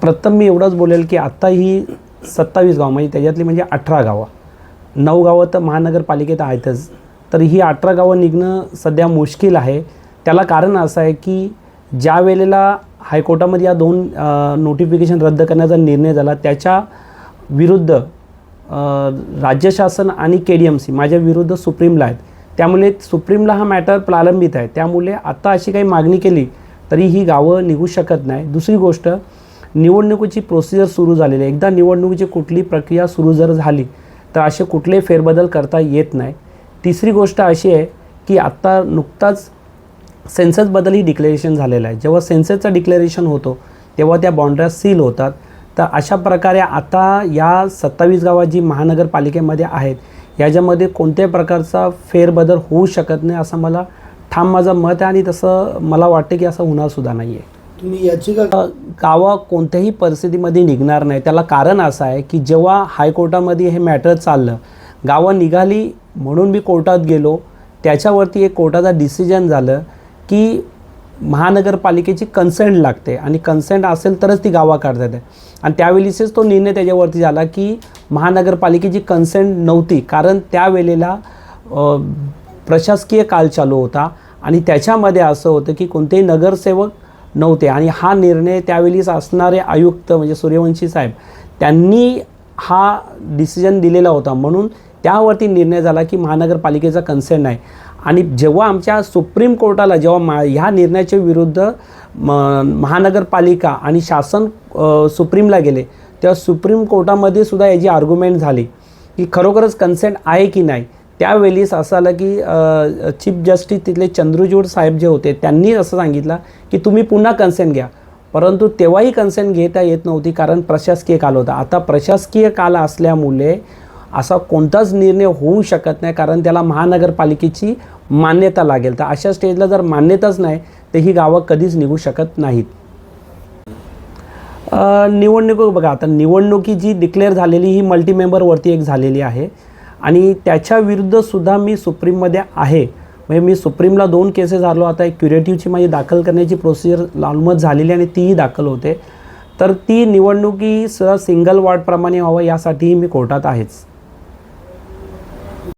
प्रथम मी एवढंच बोलेल की आत्ता ही सत्तावीस गावं म्हणजे त्याच्यातली म्हणजे अठरा गावं. नऊ गावं तर महानगरपालिकेत आहेतच. तर ही अठरा गावं निघणं सध्या मुश्किल आहे. त्याला कारण असं आहे की ज्या वेळेला हायकोर्टामध्ये या दोन नोटिफिकेशन रद्द करण्याचा निर्णय झाला त्याच्या विरुद्ध राज्य शासन आणि के डी एम सी माझ्या विरुद्ध सुप्रीमला आहेत. त्यामुळे सुप्रीमला हा मॅटर प्रारंभित आहे. त्यामुळे आता अशी काही मागणी केली तरी ही गावं निघू शकत नाही. दुसरी गोष्ट निवडणुकीची प्रोसिजर सुरू झालेली आहे. एकदा निवडणुकीची कुठली प्रक्रिया सुरू जर झाली तर असे कुठलेही फेरबदल करता येत नाही. तिसरी गोष्ट अशी आहे की आत्ता नुकताच सेन्ससबद्दल ही डिक्लेरेशन झालेलं आहे. जेव्हा सेन्ससचं डिक्लेरेशन होतो तेव्हा त्या बाउंड्र्या सील होतात. तर अशा प्रकारे आता या सत्तावीस गावात जी महानगरपालिकेमध्ये आहेत. याच्यामध्ये कोणत्याही प्रकारचा फेरबदल होऊ शकत नाही असं मला ठाम माझं मत आहे आणि तसं मला वाटतं की असं होणारसुद्धा नाही आहे तुम्ही याचिका गावा कोणत्याही परिस्थितीमध्ये निघणार नाही. त्याला कारण असं आहे की जेव्हा हायकोर्टामध्ये हे मॅटर चाललं गावं निघाली म्हणून मी कोर्टात गेलो त्याच्यावरती एक कोर्टाचा डिसिजन झालं की महानगरपालिकेची कन्सेंट लागते आणि कन्सेंट असेल तरच ती गावा काढता येते. आणि त्यावेळीचेच तो निर्णय त्याच्यावरती झाला की महानगरपालिकेची कन्सेंट नव्हती कारण त्यावेळेला प्रशासकीय काल चालू होता आणि त्याच्यामध्ये असं होतं की कोणतेही नगरसेवक नव्हते. आणि हा निर्णय त्यावेळीच असणारे आयुक्त म्हणजे सूर्यवंशी साहेब त्यांनी हा डिसिजन दिलेला होता. म्हणून त्यावरती निर्णय झाला की महानगरपालिकेचा कन्सेंट आहे आणि जेव्हा आमच्या सुप्रीम कोर्टाला जेव्हा मा ह्या निर्णयाच्या विरुद्ध म महानगरपालिका आणि शासन सुप्रीमला गेले तेव्हा सुप्रीम कोर्टामध्ये सुद्धा याची आर्ग्युमेंट झाली की खरोखरच कन्सेंट आहे की नाही. त्यावेळीस असं आलं की चीफ जस्टिस तिथले चंद्रचूड साहेब जे होते त्यांनी असं सांगितलं की तुम्ही पुन्हा कन्सेंट घ्या. परंतु तेव्हाही कन्सेंट घेता येत नव्हती कारण प्रशासकीय काल होता. आता प्रशासकीय काल असल्यामुळे असा कोणताच निर्णय होऊ शकत नाही कारण त्याला महानगरपालिकेची मान्यता लागेल. तर अशा स्टेजला जर मान्यताच नाही तर ही गावं कधीच निघू शकत नाहीत. निवडणूक बघा आता निवडणुकी जी डिक्लेअर झालेली ही मल्टी मेंबरवरती एक झालेली आहे. आणि त्याच्या विरुद्धसुद्धा मी सुप्रीममध्ये आहे. म्हणजे मी सुप्रीमला दोन केसेस आलो. आता एक क्युरेटिव्हची माझी दाखल करण्याची प्रोसिजर ऑलमोस्ट झालेली आणि तीही दाखल होते. तर ती निवडणुकी सिंगल वॉर्डप्रमाणे व्हावं यासाठीही मी कोर्टात आहेच.